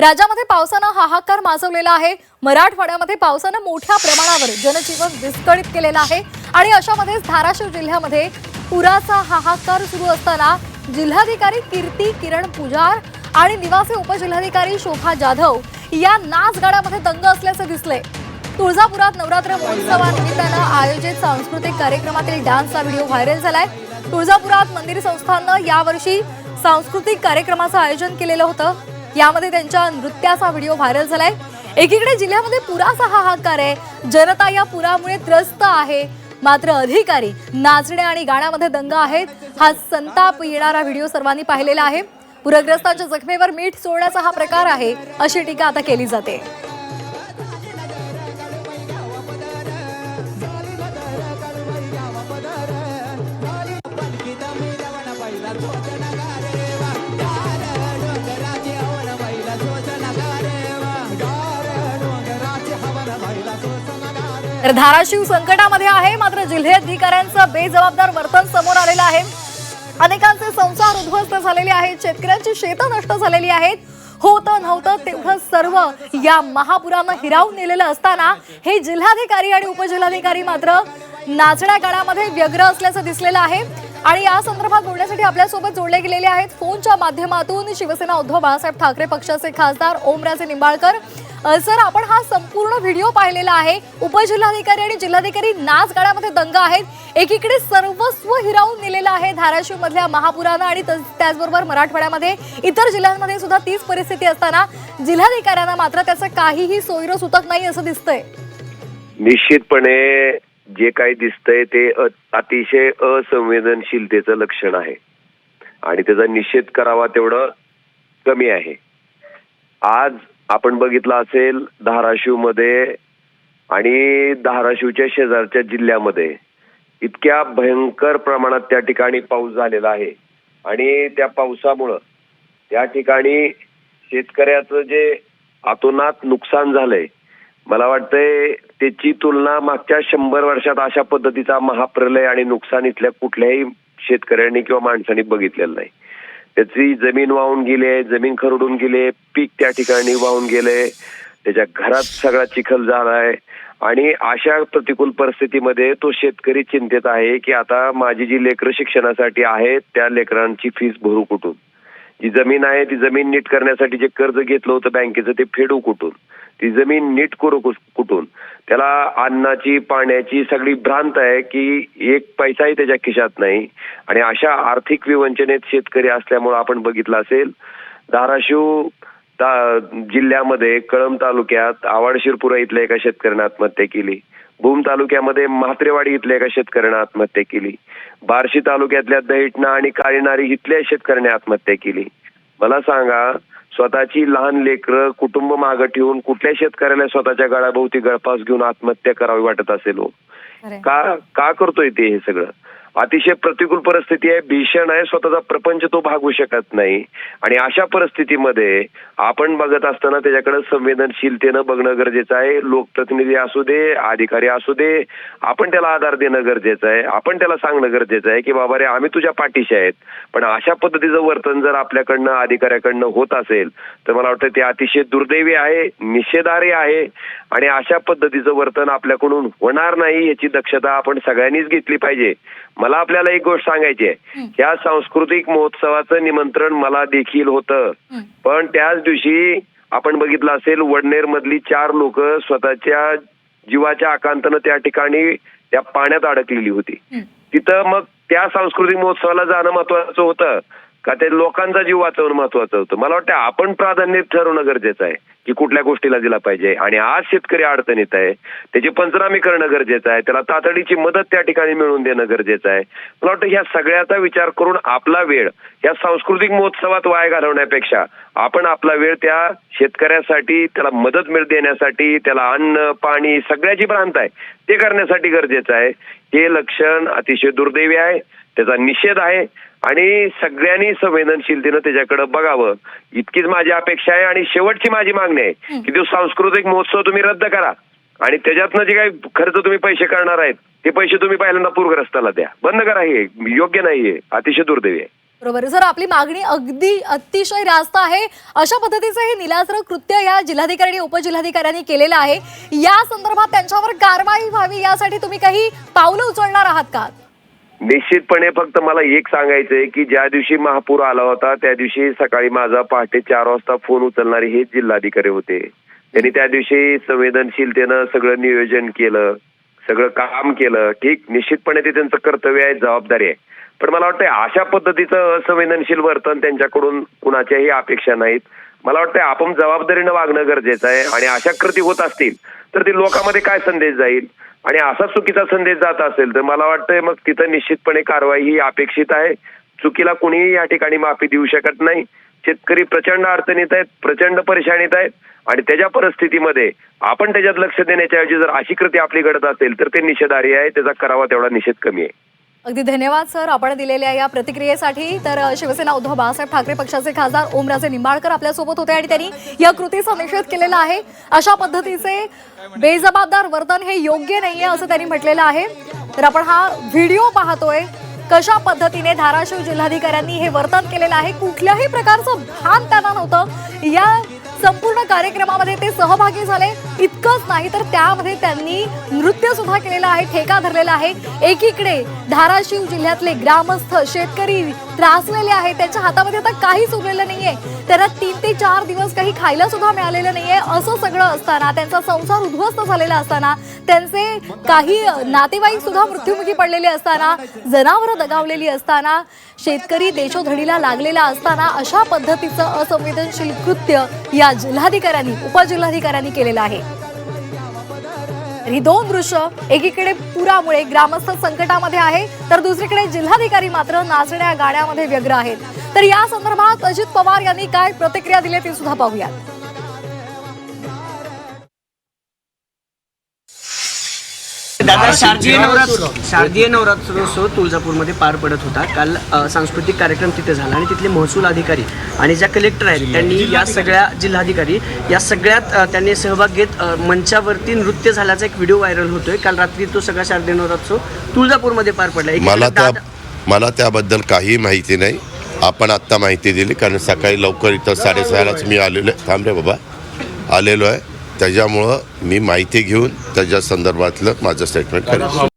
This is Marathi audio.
राज्यामध्ये पावसानं हाहाकार माजवलेला आहे. मराठवाड्यामध्ये पावसानं मोठ्या प्रमाणावर जनजीवन विस्कळीत केलेलं आहे. आणि अशामध्येच धाराशिव जिल्ह्यामध्ये पुराचा हाहाकार सुरू असताना जिल्हाधिकारी कीर्ती किरण पुजार आणि निवासी उपजिल्हाधिकारी शोभा जाधव या नाचगाड्यामध्ये दंग असल्याचे दिसले. तुळजापुरात नवरात्र महोत्सवानिमित्तानं आयोजित सांस्कृतिक कार्यक्रमातील डान्सचा व्हिडिओ व्हायरल झालाय. तुळजापुरात मंदिर संस्थाननं यावर्षी सांस्कृतिक कार्यक्रमाचं आयोजन केलेलं होतं. यामध्ये त्यांच्या नृत्याचा व्हिडिओ व्हायरल झालाय. एकीकडे जिल्ह्यामध्ये पुराचा हाहाकार आहे. जनता या पुरामुळे त्रस्त आहे. मात्र अधिकारी नाचणे आणि गाण्यामध्ये दंग आहेत. हा संताप येणारा व्हिडिओ सर्वांनी पाहिलेला आहे. पूरग्रस्तांच्या जखमेवर मीठ सोडण्याचा हा प्रकार आहे अशी टीका आता केली जाते. तर धाराशिव संकटामध्ये आहे. मात्र जिल्हाधिकाऱ्यांचं बेजबाबदार वर्तन समोर आलेलं आहे. अनेकांचे संसार उद्ध्वस्त झालेले आहेत. शेतकऱ्यांची शेतं नष्ट झालेली आहेत. होतं नव्हतं तेवढं सर्व या महापुरानं हिरावून नेलेलं असताना हे जिल्हाधिकारी आणि उपजिल्हाधिकारी मात्र नाचण्या गाण्यामध्ये व्यग्र असल्याचं दिसलेलं आहे. आणि या संदर्भात बोलण्यासाठी आपल्यासोबत जोडले गेलेले आहेत. फोनच्या माध्यमातून शिवसेना उद्धव बाळासाहेब ठाकरे पक्षाचे खासदार ओमराजे निंबाळकर. सर आपण हा संपूर्ण व्हिडिओ पाहिलेला आहे. उपजिल्हाधिकारी आणि जिल्हाधिकारी नाच गाण्यामध्ये दंग आहेत. एकीकडे सर्वस्व हिरावून नेलेलं आहे धाराशिव मधल्या महापुरानं आणि त्याचबरोबर मराठवाड्यामध्ये. इतर जिल्ह्यांमध्ये सुद्धा तीच परिस्थिती असताना जिल्हाधिकाऱ्यांना मात्र त्याचं काहीही सोयीर सुतक नाही असं दिसतंय. निश्चितपणे जे काही दिसतंय ते अतिशय असंवेदनशीलतेचं लक्षण आहे. आणि त्याचा निषेध करावा तेवढं कमी आहे. आज आपण बघितलं असेल धाराशिवमध्ये आणि धाराशिवच्या शेजारच्या जिल्ह्यामध्ये इतक्या भयंकर प्रमाणात त्या ठिकाणी पाऊस झालेला आहे. आणि त्या पावसामुळं त्या ठिकाणी शेतकऱ्याचं जे अतोनात नुकसान झालंय मला वाटतंय त्याची तुलना मागच्या शंभर वर्षात अशा पद्धतीचा महाप्रलय आणि नुकसान इथल्या कुठल्याही शेतकऱ्यांनी किंवा माणसांनी बघितलेलं नाही. त्याची जमीन वाहून गेली जमीन खरडून गेले पीक त्या ठिकाणी वाहून गेले त्याच्या घरात सगळा चिखल झालाय आणि अशा प्रतिकूल परिस्थितीमध्ये तो शेतकरी चिंतेत आहे की आता माझी जी लेकरं शिक्षणासाठी आहेत त्या लेकरांची फीस भरू कुठून? जी जमीन आहे ती जमीन नीट करण्यासाठी जे कर्ज घेतलं होतं बँकेचं ते फेडू कुठून? ती जमीन नीट करू कुठून? त्याला अन्नाची पाण्याची सगळी भ्रांत आहे की एक पैसाही त्याच्या खिशात नाही. आणि अशा आर्थिक विवंचनेत शेतकरी असल्यामुळे आपण बघितलं असेल धाराशिव जिल्ह्यामध्ये कळंब तालुक्यात आवाडशिरपुरा इथल्या एका शेतकऱ्यानं आत्महत्या केली. भूम तालुक्यामध्ये म्हात्रेवाडी इथल्या एका शेतकऱ्यानं आत्महत्या केली. बार्शी तालुक्यातल्या दहिटणा आणि काळीनारी इथल्या शेतकऱ्याने आत्महत्या केली. मला सांगा स्वतःची लहान लेकरं कुटुंब मागं ठेवून कुठल्या शेतकऱ्याला स्वतःच्या गळाभोवती गळपास घेऊन आत्महत्या करावी वाटत असेल हो. का का करतोय ते हे सगळं अतिशय प्रतिकूल परिस्थिती आहे भीषण आहे स्वतःचा प्रपंच तो भागू शकत नाही. आणि अशा परिस्थितीमध्ये आपण बघत असताना त्याच्याकडे संवेदनशीलतेनं बघणं गरजेचं आहे. लोकप्रतिनिधी असू दे अधिकारी असू दे आपण त्याला आधार देणं गरजेचं आहे. आपण त्याला सांगणं गरजेचं आहे की बाबा रे आम्ही तुझ्या पाठीशी आहेत. पण अशा पद्धतीचं वर्तन जर आपल्याकडनं अधिकाऱ्याकडनं होत असेल तर मला वाटतं ते अतिशय दुर्दैवी आहे निषेधार्ह आहे. आणि अशा पद्धतीचं वर्तन आपल्याकडून होणार नाही याची दक्षता आपण सगळ्यांनीच घेतली पाहिजे. मला आपल्याला एक गोष्ट सांगायची आहे. या सांस्कृतिक महोत्सवाचं निमंत्रण मला देखील होतं. पण त्याच दिवशी आपण बघितलं असेल वडनेर मधली चार लोक स्वतःच्या जीवाच्या आकांतानं त्या ठिकाणी त्या पाण्यात अडकलेली होती. तिथं मग त्या सांस्कृतिक महोत्सवाला जाणं महत्वाचं होतं का? ते लोकांचा जीव वाचवणं महत्वाचं होतं. मला वाटतं आपण प्राधान्य ठरवणं गरजेचं आहे. की कुठल्या गोष्टीला दिला पाहिजे. आणि आज शेतकरी अडचणीत आहे त्याची पंचनामे करणं गरजेचं आहे त्याला तातडीची मदत त्या ठिकाणी मिळवून देणं गरजेचं आहे. मला वाटतं ह्या सगळ्याचा विचार करून आपला वेळ या सांस्कृतिक महोत्सवात वाया घालवण्यापेक्षा आपण आपला वेळ त्या शेतकऱ्यासाठी त्याला मदत मिळ देण्यासाठी त्याला अन्न पाणी सगळ्याची भ्रांत आहे ते करण्यासाठी गरजेचं आहे. हे लक्षण अतिशय दुर्दैवी आहे. त्याचा निषेध आहे. आणि सगळ्यांनी संवेदनशीलतेनं त्याच्याकडे बघावं. इतकीच माझी अपेक्षा आहे आणि शेवटची माझी मागणी आहे की तो सांस्कृतिक महोत्सव तुम्ही रद्द करा. आणि त्याच्यातनं जे काही खर्च तुम्ही पैसे करणार आहेत ते पैसे तुम्ही पहिल्यांदा पूरग्रस्ताला द्या. बंद करा हे. योग्य नाहीये अतिशय दुर्दैवी आहे. बरोबर. जर आपली मागणी अगदी अतिशय रास्त आहे. अशा पद्धतीचं हे निलास्त्र कृत्य या जिल्हाधिकारी आणि उपजिल्हाधिकाऱ्यांनी केलेलं आहे. या संदर्भात त्यांच्यावर कारवाई व्हावी यासाठी तुम्ही काही पावलं उचलणार आहात का? निश्चितपणे फक्त मला एक सांगायचंय की ज्या दिवशी महापूर आला होता त्या दिवशी सकाळी माझा पहाटे चार वाजता फोन उचलणारे हे जिल्हाधिकारी होते. त्यांनी त्या दिवशी संवेदनशीलतेनं सगळं नियोजन केलं सगळं काम केलं. ठीक निश्चितपणे ते त्यांचं कर्तव्य आहे जबाबदारी आहे. पण मला वाटतं अशा पद्धतीचं असंवेदनशील वर्तन त्यांच्याकडून कुणाच्याही अपेक्षा नाहीत. मला वाटतं आपण जबाबदारीनं वागणं गरजेचं आहे आणि अशा कृती होत असतील तर ती लोकांमध्ये काय संदेश जाईल? आणि असा चुकीचा संदेश जात असेल तर मला वाटतंय मग तिथं निश्चितपणे कारवाई ही अपेक्षित आहे. चुकीला कुणीही या ठिकाणी माफी देऊ शकत नाही. शेतकरी प्रचंड अडचणीत आहेत प्रचंड परेशानीत आहेत आणि त्याच्या परिस्थितीमध्ये आपण त्याच्यात लक्ष देण्याच्याऐवजी जर अशी कृती आपली घडत असेल तर ते निषेधारी आहे त्याचा करावा तेवढा निषेध कमी आहे. अगदी धन्यवाद सर आपण दिलेल्या या प्रतिक्रियेसाठी. तर शिवसेना उद्धव बाळासाहेब ठाकरे पक्षाचे खासदार ओमराजे निंबाळकर आपल्यासोबत होते आणि त्यांनी या कृतीचा निषेध केलेला आहे. अशा पद्धतीचे बेजबाबदार वर्तन हे योग्य नाहीये असं त्यांनी म्हटलेलं आहे. तर आपण हा व्हिडिओ पाहतोय. कशा पद्धतीने धाराशिव जिल्हाधिकाऱ्यांनी हे वर्तन केलेलं आहे? कुठल्याही प्रकारचं भान त्यांना नव्हतं. या संपूर्ण कार्यक्रमामध्ये ते सहभागी झाले. इतकंच नाही तर त्यामध्ये त्यांनी नृत्य सुद्धा केलेलं आहे ठेका धरलेला आहे. एकीकडे धाराशिव जिल्ह्यातले ग्रामस्थ शेतकरी त्रासलेले आहेत त्यांच्या हातामध्ये आता काहीच उरलेलं नाहीये. त्यांना तीन ते चार दिवस काही खायला सुद्धा मिळालेलं नाहीये. असं सगळं असताना त्यांचा संसार उद्ध्वस्त झालेला असताना त्यांचे काही नातेवाईक सुद्धा मृत्युमुखी पडलेले असताना जनावरं दगावलेली असताना शेतकरी देशोधडीला लागलेला असताना अशा पद्धतीचं असंवेदनशील कृत्य या जिल्हाधिकाऱ्यांनी उपजिल्हाधिकाऱ्यांनी केलेला आहे. ही दोन दृश्य एकीकडे पुरामुळे ग्रामस्थ संकटामध्ये आहे तर दुसरीकडे जिल्हाधिकारी मात्र नाचण्या गाण्यामध्ये व्यग्र आहेत. तर या संदर्भात अजित पवार यांनी काय प्रतिक्रिया दिली ती सुद्धा पाहूयात. दादा शारदीय नवरात्र शारदीय नवरात्रोत्सव तुळजापूरमध्ये पार पडत होता. काल अ, सांस्कृतिक कार्यक्रम तिथे झाला आणि तिथले महसूल अधिकारी आणि ज्या कलेक्टर आहेत त्यांनी या सगळ्या जिल्हाधिकारी या सगळ्यात अ, त्यांनी सहभाग घेत अ, मंचावरती नृत्य झाल्याचा एक व्हिडिओ व्हायरल होतोय. काल रात्री तो सगळा शारदीय नवरात्रोत्सव तुळजापूरमध्ये पार पडला. मला त्या दादा- मला त्याबद्दल काही माहिती नाही. आपण आत्ता माहिती दिली कारण सकाळी लवकर इथं साडेसहालाच मी आलेलो आहे. थांब रे बाबा. आलेलो आहे. त्याच्यामुळं मी माहिती घेऊन त्याच्या संदर्भातलं माझं स्टेटमेंट करेन.